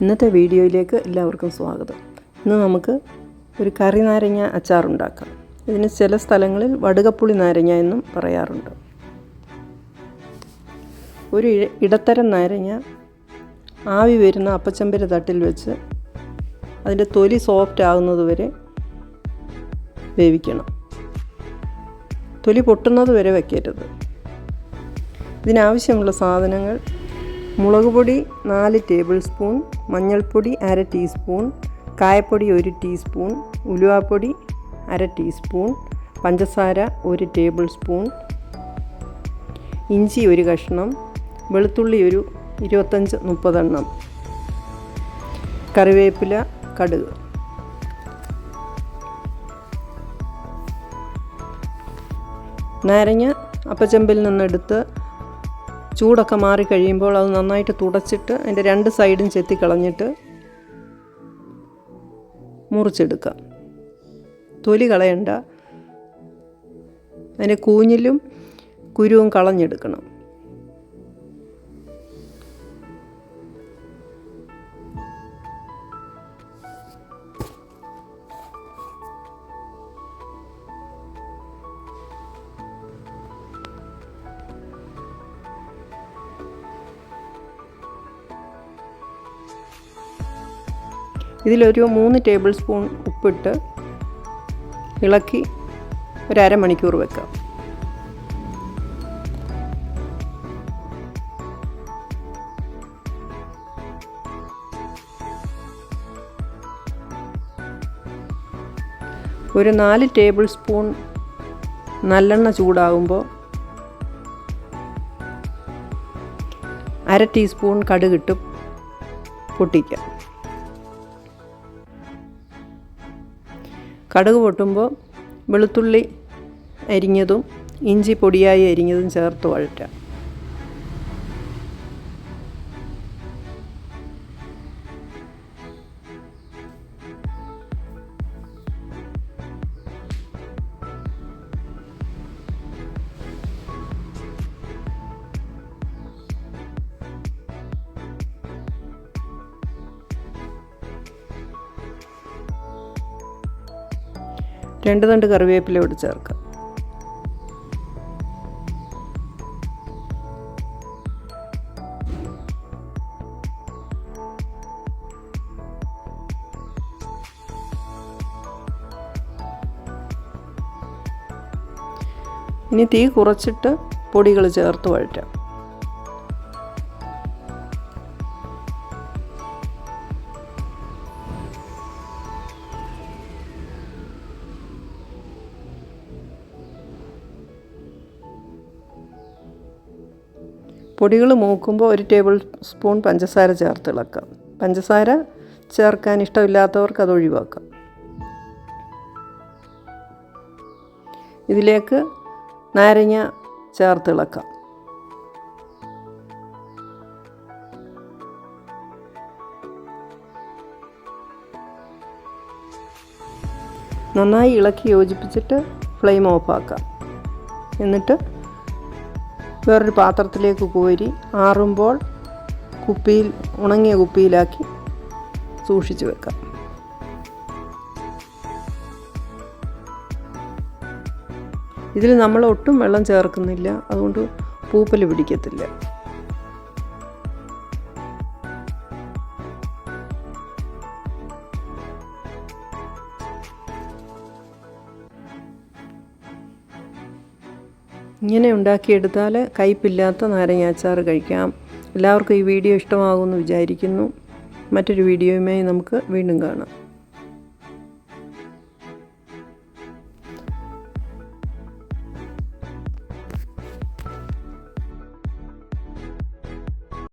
ഇന്നത്തെ വീഡിയോയിലേക്ക് എല്ലാവർക്കും സ്വാഗതം. ഇന്ന് നമുക്ക് ഒരു കറി നാരങ്ങ അച്ചാറുണ്ടാക്കാം. ഇതിന് ചില സ്ഥലങ്ങളിൽ വടുകപ്പുളി നാരങ്ങ എന്നും പറയാറുണ്ട്. ഒരു ഇടത്തരം നാരങ്ങ ആവി വരുന്ന അപ്പച്ചമ്പര തട്ടിൽ വെച്ച് അതിന്റെ തൊലി സോഫ്റ്റ് ആകുന്നത് വരെ വേവിക്കണം. തൊലി പൊട്ടുന്നത് വരെ വയ്ക്കരുത് ഇതിനാവശ്യമുള്ള സാധനങ്ങൾ മുളക് പൊടി നാല് ടേബിൾ സ്പൂൺ മഞ്ഞൾപ്പൊടി അര ടീസ്പൂൺ കായപ്പൊടി ഒരു ടീസ്പൂൺ ഉലുവാപ്പൊടി അര ടീസ്പൂൺ പഞ്ചസാര ഒരു ടേബിൾ സ്പൂൺ ഇഞ്ചി ഒരു കഷ്ണം വെളുത്തുള്ളി ഒരു ഇരുപത്തഞ്ച് മുപ്പതെണ്ണം കറിവേപ്പില കടുക്. നാരങ്ങ അപ്പച്ചെമ്പിൽ നിന്നെടുത്ത് ചൂടൊക്കെ മാറി കഴിയുമ്പോൾ അത് നന്നായിട്ട് തുടച്ചിട്ട് അതിന്റെ രണ്ട് സൈഡും ചെത്തി കളഞ്ഞിട്ട് മുറിച്ചെടുക്കുക. തൊലി കളയണ്ട. അതിന്റെ കൂഞ്ഞിലും കുരുവും കളഞ്ഞെടുക്കണം. ഇതിലൊരു മൂന്ന് ടേബിൾ സ്പൂൺ ഉപ്പിട്ട് ഇളക്കി ഒരു അരമണിക്കൂർ വെക്കാം. ഒരു നാല് ടേബിൾ സ്പൂൺ നല്ലെണ്ണ ചൂടാകുമ്പോൾ അര ടീസ്പൂൺ കടുകിട്ട് പൊട്ടിക്കാം. കടുക് പൊട്ടുമ്പോൾ വെളുത്തുള്ളി അരിഞ്ഞതും ഇഞ്ചി പൊടിയായി അരിഞ്ഞതും ചേർത്ത് വഴറ്റാം രണ്ട് തണ്ട് കറിവേപ്പിലയോട് ചേർക്കുക ഇനി തീ കുറച്ചിട്ട് പൊടികൾ ചേർത്ത് വഴറ്റാം. പൊടികൾ മൂക്കുമ്പോൾ ഒരു ടേബിൾ സ്പൂൺ പഞ്ചസാര ചേർത്ത് ഇളക്കാം. പഞ്ചസാര ചേർക്കാൻ ഇഷ്ടമില്ലാത്തവർക്ക് അത് ഒഴിവാക്കാം. ഇതിലേക്ക് നാരങ്ങ ചേർത്ത് ഇളക്കാം. നന്നായി ഇളക്കി യോജിപ്പിച്ചിട്ട് ഫ്ലെയിം ഓഫാക്കാം. എന്നിട്ട് വേറൊരു പാത്രത്തിലേക്ക് കോരി ആറുമ്പോൾ കുപ്പിയിൽ ഉണങ്ങിയ കുപ്പിയിലാക്കി സൂക്ഷിച്ചു വെക്കാം. ഇതിൽ നമ്മൾ ഒട്ടും വെള്ളം ചേർക്കുന്നില്ല. അതുകൊണ്ട് പൂപ്പൽ പിടിക്കത്തില്ല. ഇങ്ങനെ ഉണ്ടാക്കിയെടുത്താൽ കയ്പില്ലാത്ത നാരങ്ങാച്ചാർ കഴിക്കാം. എല്ലാവർക്കും ഈ വീഡിയോ ഇഷ്ടമാകുമെന്ന് വിചാരിക്കുന്നു. മറ്റൊരു വീഡിയോയുമായി നമുക്ക് വീണ്ടും കാണാം.